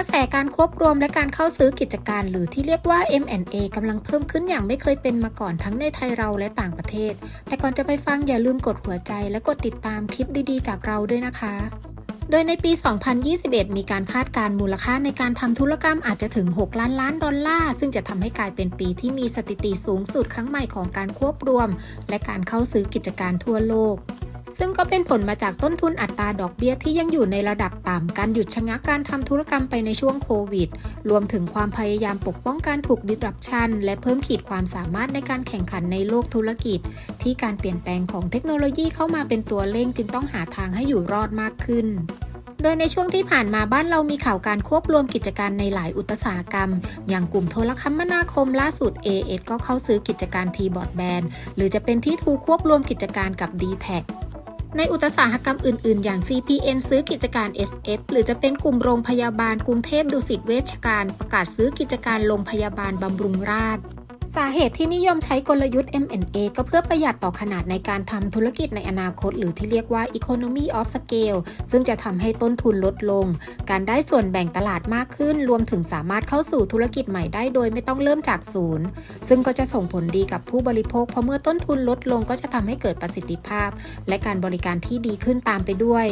กระแสการควบรวมและการเข้าซื้อกิจการ หรือที่เรียกว่า M&A กำลังเพิ่มขึ้นอย่างไม่เคยเป็นมาก่อนทั้งในไทยเราและต่างประเทศ แต่ก่อนจะไปฟังอย่าลืมกดหัวใจและกดติดตามคลิปดีๆ จากเราด้วยนะคะ โดยในปี 2021 มีการคาดการณ์มูลค่าในการทำธุรกรรมอาจจะถึง 6 ล้านล้านดอลลาร์ ซึ่งจะทำให้กลายเป็นปีที่มีสถิติสูงสุดครั้งใหม่ของการควบรวม และการเข้าซื้อกิจการทั่วโลก ซึ่งก็เป็นผลมาจากต้นทุนอัตราดอกเบี้ยที่ยังอยู่ในระดับต่ำ การหยุดชะงักการทำธุรกรรมไปในช่วงโควิด รวมถึงความพยายามปกป้องการถูกดิสรัปชัน และเพิ่มขีดความสามารถในการแข่งขันในโลกธุรกิจ ที่การเปลี่ยนแปลงของเทคโนโลยีเข้ามาเป็นตัวเร่งจึงต้องหาทางให้อยู่รอดมากขึ้นโดยในช่วงที่ผ่านมาบ้านเรามีข่าวการควบรวมกิจการในหลายอุตสาหกรรม อย่างกลุ่มโทรคมนาคมล่าสุด AS ก็เข้าซื้อกิจการ T บอดแบนหรือจะเป็นที่ทูควบรวมกิจการกับ d t แท ในอุตสาหกรรมอื่น ๆ อย่าง CPN ซื้อกิจการ SF หรือจะเป็นกลุ่มโรงพยาบาลกรุงเทพดุสิตเวชการ ประกาศซื้อกิจการโรงพยาบาลบำรุงราษฎร์ สาเหตุที่นิยมใช้กลยุทธ์ M&A ก็เพื่อประหยัดต่อขนาดในการทำธุรกิจในอนาคต หรือที่เรียกว่า Economy of Scale ซึ่งจะทำให้ต้นทุนลดลง การได้ส่วนแบ่งตลาดมากขึ้น รวมถึงสามารถเข้าสู่ธุรกิจใหม่ได้โดยไม่ต้องเริ่มจากศูนย์ ซึ่งก็จะส่งผลดีกับผู้บริโภค เพราะเมื่อต้นทุนลดลงก็จะทำให้เกิดประสิทธิภาพ และการบริการที่ดีขึ้นตามไปด้วย